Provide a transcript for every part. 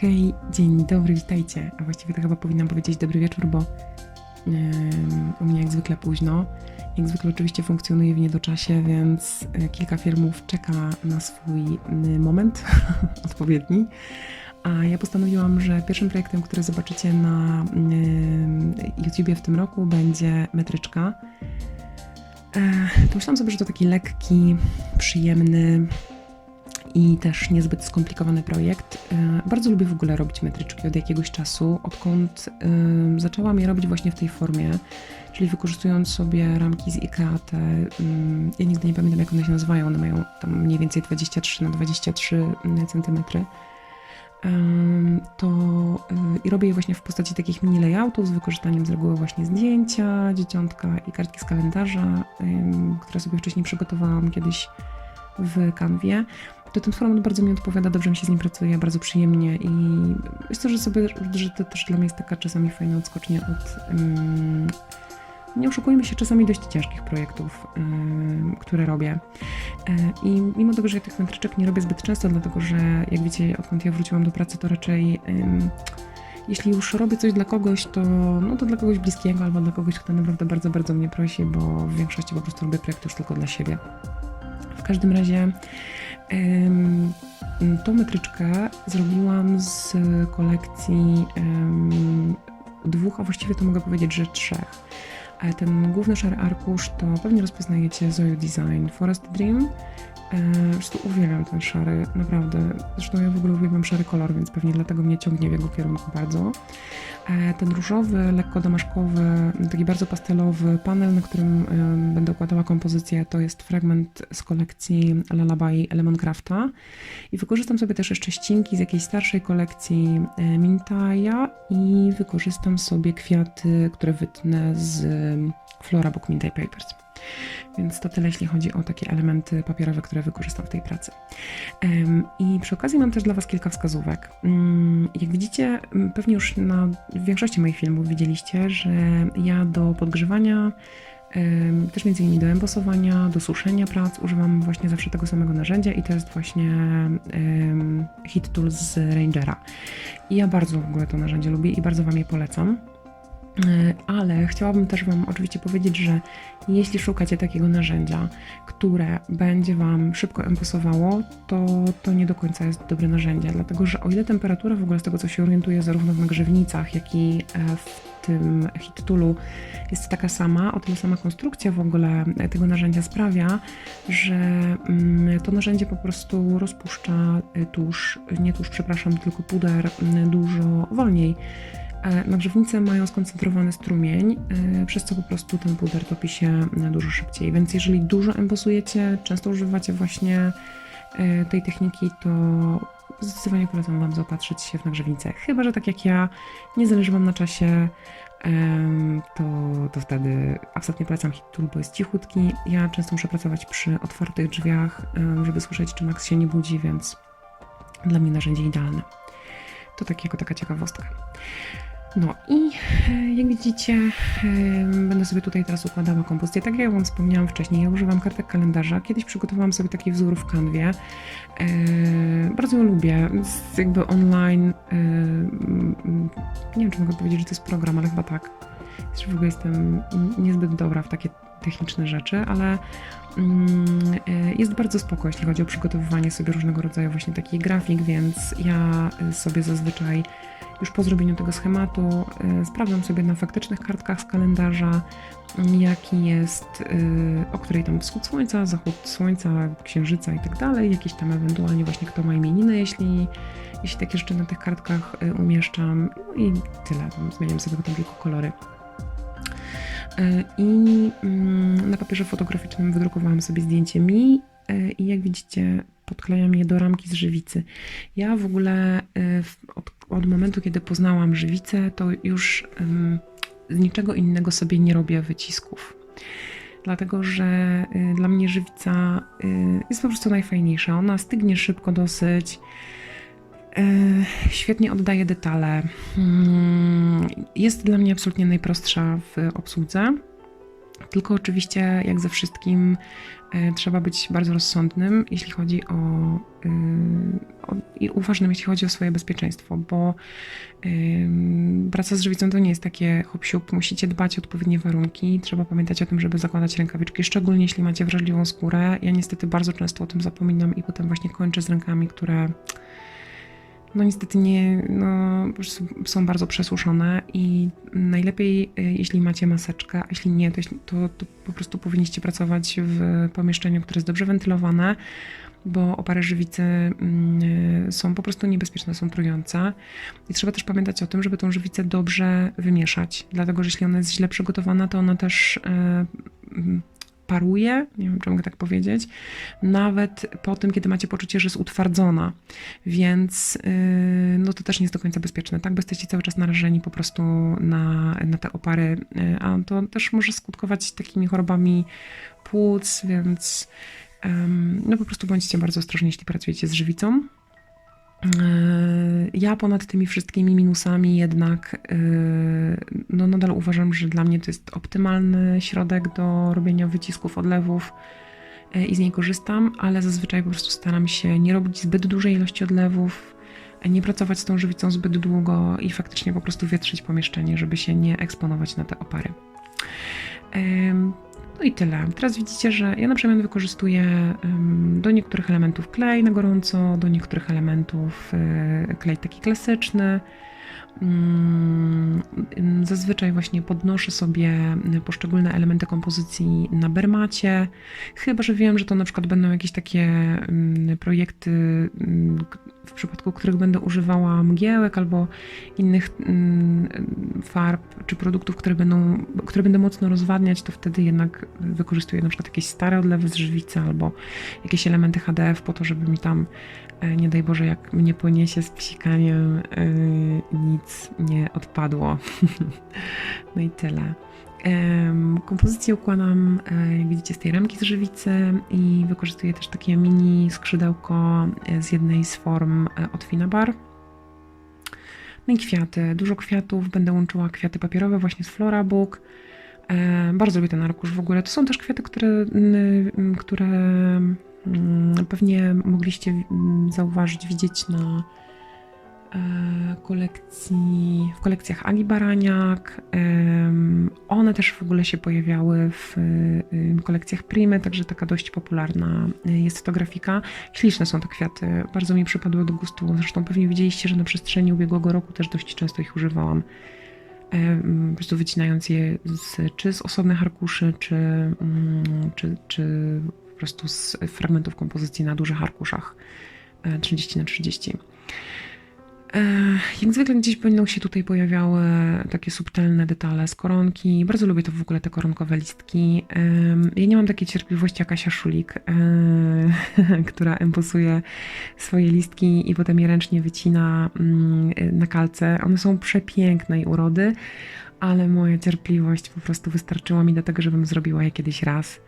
Hej, dzień dobry, witajcie. A właściwie to chyba powinnam powiedzieć dobry wieczór, bo em, u mnie jak zwykle późno. Jak zwykle oczywiście funkcjonuje w niedoczasie, więc e, kilka filmów czeka na swój moment odpowiedni. A ja postanowiłam, że pierwszym projektem, który zobaczycie na ym, YouTubie w tym roku będzie metryczka. E, Pomyślałam sobie, że to taki lekki, przyjemny, i też niezbyt skomplikowany projekt. E, Bardzo lubię w ogóle robić metryczki od jakiegoś czasu, odkąd zaczęłam je robić właśnie w tej formie, czyli wykorzystując sobie ramki z IKEA, te, ym, ja nigdy nie pamiętam jak one się nazywają, one mają tam mniej więcej 23 na 23 cm. To y, i robię je właśnie w postaci takich mini layoutów z wykorzystaniem z reguły właśnie zdjęcia, dzieciątka i kartki z kalendarza, które sobie wcześniej przygotowałam kiedyś w kanwie to ten format bardzo mi odpowiada, dobrze mi się z nim pracuje, bardzo przyjemnie i myślę, że sobie, że to też dla mnie jest taka czasami fajna odskocznia od, um, nie oszukujmy się, czasami dość ciężkich projektów, um, które robię. E, I mimo tego, że ja tych metryczek nie robię zbyt często, dlatego że jak wiecie, odkąd ja wróciłam do pracy, to raczej jeśli już robię coś dla kogoś, to, no to dla kogoś bliskiego albo dla kogoś, kto naprawdę bardzo, bardzo mnie prosi, bo w większości po prostu robię projekt już tylko dla siebie. W każdym razie Tą metryczkę zrobiłam z kolekcji dwóch, a właściwie to mogę powiedzieć, że trzech. E, Ten główny szary arkusz to pewnie rozpoznajecie Zoe Design Forest Dream. E, Zresztą uwielbiam ten szary, naprawdę. Zresztą ja w ogóle uwielbiam szary kolor, więc pewnie dlatego mnie ciągnie w jego kierunku bardzo. E, Ten różowy, lekko damaszkowy, taki bardzo pastelowy panel, na którym będę układała kompozycję, to jest fragment z kolekcji Lullaby Lemoncrafta. I wykorzystam sobie też jeszcze ścinki z jakiejś starszej kolekcji e, Mintaja i wykorzystam sobie kwiaty, które wytnę z Flora Book Mintaj Papers. Więc to tyle, jeśli chodzi o takie elementy papierowe, które wykorzystam w tej pracy. I przy okazji mam też dla Was kilka wskazówek. Mm, Jak widzicie, m, pewnie już na większości moich filmów widzieliście, że ja do podgrzewania, też między innymi do embosowania, do suszenia prac używam właśnie zawsze tego samego narzędzia i to jest właśnie Heat Tool z Rangera. I ja bardzo w ogóle to narzędzie lubię i bardzo Wam je polecam. E, Ale chciałabym też Wam oczywiście powiedzieć, że jeśli szukacie takiego narzędzia, które będzie Wam szybko embosowało, to to nie do końca jest dobre narzędzie, dlatego że o ile temperatura w ogóle z tego, co się orientuję, zarówno w nagrzewnicach, jak i e, w tym Heat Toolu jest taka sama, o tyle sama konstrukcja w ogóle tego narzędzia sprawia, że mm, to narzędzie po prostu rozpuszcza tusz, nie tusz, przepraszam, tylko puder dużo wolniej. E, Nagrzewnice mają skoncentrowany strumień, e, przez co po prostu ten puder topi się dużo szybciej. Więc jeżeli dużo embosujecie, często używacie właśnie e, tej techniki, to zdecydowanie polecam Wam zaopatrzyć się w nagrzewnicę. Chyba, że tak jak ja, nie zależy Wam na czasie, to, to wtedy absolutnie polecam Hit Tool, bo jest cichutki. Ja często muszę pracować przy otwartych drzwiach, żeby słyszeć, czy Max się nie budzi, więc dla mnie narzędzie idealne. To tak jako taka ciekawostka. No i e, jak widzicie, e, będę sobie tutaj teraz układała kompozycję. Tak jak Wam wspomniałam wcześniej, ja używam kartek kalendarza. Kiedyś przygotowałam sobie taki wzór w kanwie. E, Bardzo ją lubię. Jest jakby online. Nie wiem, czy mogę powiedzieć, że to jest program, ale chyba tak. Że w ogóle jestem niezbyt dobra w takie techniczne rzeczy, ale mm, jest bardzo spoko, jeśli chodzi o przygotowywanie sobie różnego rodzaju właśnie takich grafik, więc ja sobie zazwyczaj już po zrobieniu tego schematu y, sprawdzam sobie na faktycznych kartkach z kalendarza, y, jaki jest, y, o której tam wschód słońca, zachód słońca, księżyca i tak dalej, jakieś tam ewentualnie właśnie kto ma imieniny, jeśli, jeśli takie rzeczy na tych kartkach y, umieszczam. No i tyle, zmieniam sobie potem tylko kolory. I mm, na papierze fotograficznym wydrukowałam sobie zdjęcie mi i jak widzicie podklejam je do ramki z żywicy. Ja w ogóle y, od, od momentu, kiedy poznałam żywicę, to już z niczego innego sobie nie robię wycisków. Dlatego, że y, dla mnie żywica y, jest po prostu najfajniejsza. Ona stygnie szybko dosyć. Świetnie oddaje detale. Mm, Jest dla mnie absolutnie najprostsza w obsłudze. Tylko oczywiście, jak ze wszystkim, trzeba być bardzo rozsądnym, jeśli chodzi o, y, o i uważnym, jeśli chodzi o swoje bezpieczeństwo, bo praca z żywicą to nie jest takie hop siup, musicie dbać o odpowiednie warunki, trzeba pamiętać o tym, żeby zakładać rękawiczki, szczególnie jeśli macie wrażliwą skórę. Ja niestety bardzo często o tym zapominam i potem właśnie kończę z rękami, które no niestety nie, no, są bardzo przesuszone i najlepiej, y, jeśli macie maseczkę, a jeśli nie, to, to po prostu powinniście pracować w pomieszczeniu, które jest dobrze wentylowane, bo opary żywicy mm, y, są po prostu niebezpieczne, są trujące. I trzeba też pamiętać o tym, żeby tą żywicę dobrze wymieszać, dlatego że jeśli ona jest źle przygotowana, to ona też y, mm, paruje, nie wiem, czy mogę tak powiedzieć, nawet po tym, kiedy macie poczucie, że jest utwardzona. Więc yy, no to też nie jest do końca bezpieczne, tak? Bo jesteście cały czas narażeni po prostu na, na te opary, yy, a to też może skutkować takimi chorobami płuc, więc ym, no po prostu bądźcie bardzo ostrożni, jeśli pracujecie z żywicą. Yy, Ja ponad tymi wszystkimi minusami jednak yy, no nadal uważam, że dla mnie to jest optymalny środek do robienia wycisków, odlewów yy, i z niej korzystam, ale zazwyczaj po prostu staram się nie robić zbyt dużej ilości odlewów, nie pracować z tą żywicą zbyt długo i faktycznie po prostu wietrzyć pomieszczenie, żeby się nie eksponować na te opary. No i tyle. Teraz widzicie, że ja na przykład wykorzystuję do niektórych elementów klej na gorąco, do niektórych elementów y, klej taki klasyczny. Ym, Zazwyczaj właśnie podnoszę sobie poszczególne elementy kompozycji na bermacie, chyba że wiem, że to na przykład będą jakieś takie ym, projekty, k- w przypadku których będę używała mgiełek albo innych farb czy produktów, które będą, które będę mocno rozwadniać, to wtedy jednak wykorzystuję na przykład jakieś stare odlewy z żywicy albo jakieś elementy HDF po to, żeby mi tam, nie daj Boże, jak mnie poniesie z psikaniem, e, nic nie odpadło. no i tyle. Kompozycję układam, e, jak widzicie, z tej ramki z żywicy i wykorzystuję też takie mini skrzydełko e, z jednej z form e, od Finabar. No i kwiaty, dużo kwiatów, będę łączyła kwiaty papierowe właśnie z Flora Book. E, bardzo lubię ten arkusz w ogóle. To są też kwiaty, które, które mm, pewnie mogliście mm, zauważyć, widzieć na e, kolekcji, w kolekcjach Agi Baraniak. One też w ogóle się pojawiały w kolekcjach Primy, także taka dość popularna e, jest to grafika. Śliczne są te kwiaty, bardzo mi przypadły do gustu. Zresztą pewnie widzieliście, że na przestrzeni ubiegłego roku też dość często ich używałam. Po prostu wycinając je z, czy z osobnych arkuszy, czy, mm, czy, czy prostu z fragmentów kompozycji na dużych arkuszach e, 30 na 30. E, Jak zwykle gdzieś będą się tutaj pojawiały takie subtelne detale z koronki. Bardzo lubię to w ogóle te koronkowe listki. Ja nie mam takiej cierpliwości jak Asia Szulik, e, która empusuje swoje listki i potem je ręcznie wycina mm, na kalce. One są przepięknej urody, ale moja cierpliwość po prostu wystarczyła mi do tego, żebym zrobiła je kiedyś raz.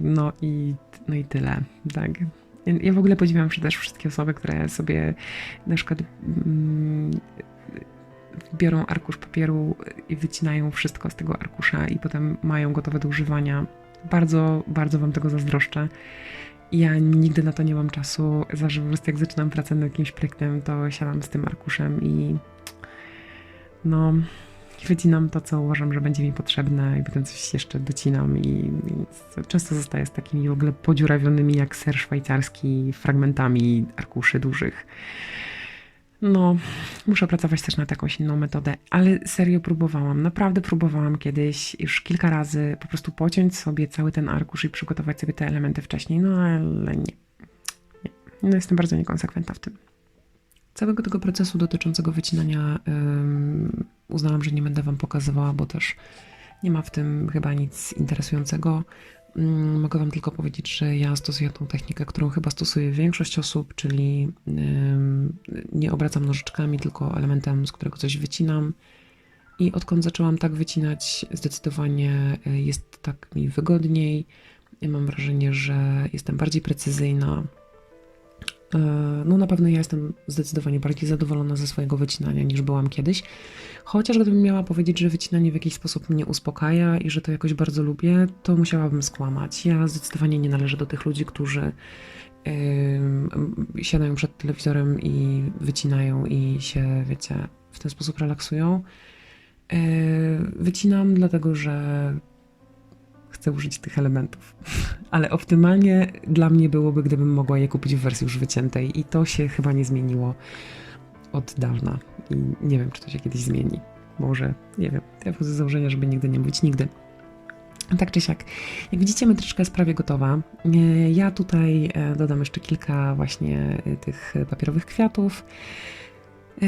No i, no i tyle, tak. Ja w ogóle podziwiam też wszystkie osoby, które sobie na przykład mm, biorą arkusz papieru i wycinają wszystko z tego arkusza i potem mają gotowe do używania. Bardzo, bardzo Wam tego zazdroszczę. Ja nigdy na to nie mam czasu. Zawsze po prostu jak zaczynam pracę nad jakimś projektem, to siadam z tym arkuszem i no wycinam to, co uważam, że będzie mi potrzebne i potem coś jeszcze docinam i, i często zostaję z takimi w ogóle podziurawionymi jak ser szwajcarski fragmentami arkuszy dużych. No, muszę pracować też nad jakąś inną metodę, ale serio próbowałam, naprawdę próbowałam kiedyś już kilka razy po prostu pociąć sobie cały ten arkusz i przygotować sobie te elementy wcześniej, no ale nie. nie. No, jestem bardzo niekonsekwentna w tym. Całego tego procesu dotyczącego wycinania ym, uznałam, że nie będę Wam pokazywała, bo też nie ma w tym chyba nic interesującego. Ym, Mogę Wam tylko powiedzieć, że ja stosuję tą technikę, którą chyba stosuje większość osób, czyli ym, nie obracam nożyczkami, tylko elementem, z którego coś wycinam. I odkąd zaczęłam tak wycinać, zdecydowanie y, jest tak mi wygodniej. Ja mam wrażenie, że jestem bardziej precyzyjna. E, No na pewno ja jestem zdecydowanie bardziej zadowolona ze swojego wycinania niż byłam kiedyś. Chociaż gdybym miała powiedzieć, że wycinanie w jakiś sposób mnie uspokaja i że to jakoś bardzo lubię, to musiałabym skłamać. Ja zdecydowanie nie należę do tych ludzi, którzy mm, siadają przed telewizorem i wycinają i się, wiecie, w ten sposób relaksują. E, Wycinam dlatego, że chcę użyć tych elementów. Ale optymalnie dla mnie byłoby, gdybym mogła je kupić w wersji już wyciętej i to się chyba nie zmieniło od dawna i nie wiem, czy to się kiedyś zmieni. Może, nie wiem, ja wchodzę z założenia, żeby nigdy nie mówić nigdy. Tak czy siak, jak widzicie, metryczka jest prawie gotowa. E, Ja tutaj e, dodam jeszcze kilka właśnie e, tych papierowych kwiatów. E,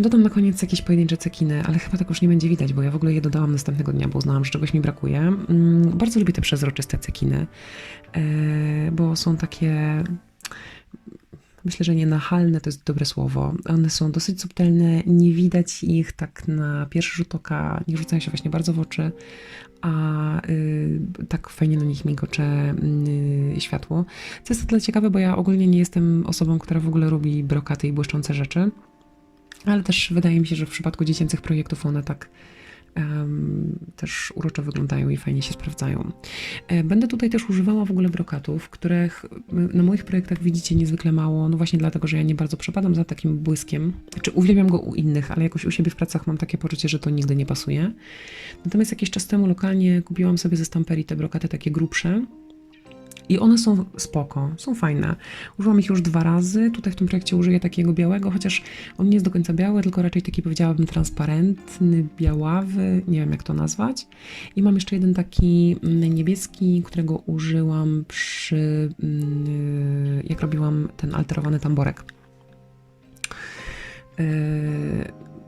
Dodam na koniec jakieś pojedyncze cekiny, ale chyba tak już nie będzie widać, bo ja w ogóle je dodałam następnego dnia, bo uznałam, że czegoś mi brakuje. Mm, Bardzo lubię te przezroczyste cekiny, e, bo są takie myślę, że nie nachalne to jest dobre słowo. One są dosyć subtelne, nie widać ich tak na pierwszy rzut oka, nie rzucają się właśnie bardzo w oczy, a y, tak fajnie na nich migocze y, światło. Co jest o tyle ciekawe, bo ja ogólnie nie jestem osobą, która w ogóle lubi brokaty i błyszczące rzeczy, ale też wydaje mi się, że w przypadku dziecięcych projektów one tak em, też uroczo wyglądają i fajnie się sprawdzają. E, Będę tutaj też używała w ogóle brokatów, których na moich projektach widzicie niezwykle mało, no właśnie dlatego, że ja nie bardzo przepadam za takim błyskiem. Znaczy uwielbiam go u innych, ale jakoś u siebie w pracach mam takie poczucie, że to nigdy nie pasuje. Natomiast jakiś czas temu lokalnie kupiłam sobie ze Stamperi te brokaty takie grubsze. I one są spoko, są fajne. Użyłam ich już dwa razy. Tutaj w tym projekcie użyję takiego białego, chociaż on nie jest do końca biały, tylko raczej taki powiedziałabym transparentny, białawy, nie wiem jak to nazwać. I mam jeszcze jeden taki mm, niebieski, którego użyłam przy, mm, jak robiłam ten alterowany tamborek.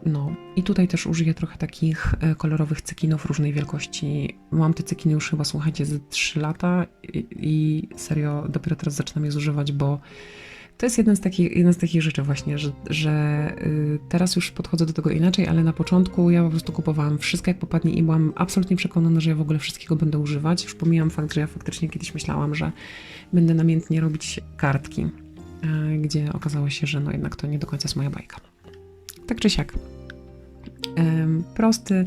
No, i tutaj też użyję trochę takich e, kolorowych cekinów różnej wielkości. Mam te cekiny już chyba, słuchajcie, ze 3 lata i, serio dopiero teraz zaczynam je zużywać, bo to jest jedna z takich, jedna z takich rzeczy właśnie, że, że y, teraz już podchodzę do tego inaczej, ale na początku ja po prostu kupowałam wszystko jak popadnie i byłam absolutnie przekonana, że ja w ogóle wszystkiego będę używać. Już pomijam fakt, że ja faktycznie kiedyś myślałam, że będę namiętnie robić kartki, e, gdzie okazało się, że no jednak to nie do końca jest moja bajka. Tak czy siak. Prosty,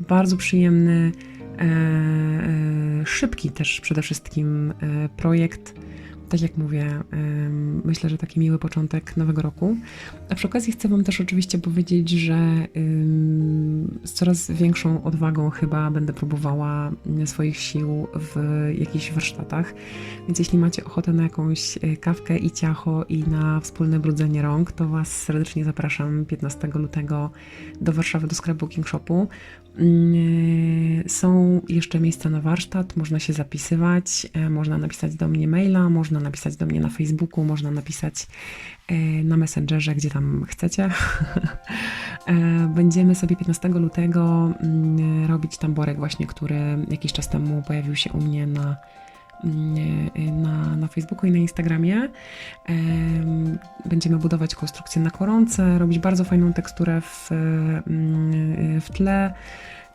bardzo przyjemny, e, e, szybki też przede wszystkim e, projekt. Tak jak mówię, myślę, że taki miły początek nowego roku. A przy okazji chcę Wam też oczywiście powiedzieć, że z coraz większą odwagą chyba będę próbowała mm, swoich sił w jakichś warsztatach. Więc jeśli macie ochotę na jakąś e, kawkę i ciacho i na wspólne brudzenie rąk, to Was serdecznie zapraszam 15 lutego do Warszawy do Scrapbooking Shopu. Mm, Są jeszcze miejsca na warsztat, można się zapisywać, e, można napisać do mnie maila, można napisać do mnie na Facebooku, można napisać e, na Messengerze, gdzie tam chcecie. E, Będziemy sobie 15 lutego mm, robić tamborek właśnie, który jakiś czas temu pojawił się u mnie na mm, na, na Facebooku i na Instagramie. Em, Będziemy budować konstrukcję na koronce, robić bardzo fajną teksturę w, mm, w tle,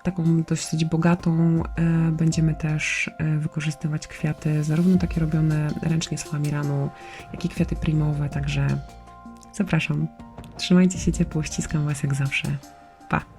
taką dosyć bogatą. E, Będziemy też e, wykorzystywać kwiaty, zarówno takie robione ręcznie z flamiranu, jak i kwiaty primowe, także zapraszam. Trzymajcie się ciepło, ściskam Was jak zawsze. Pa!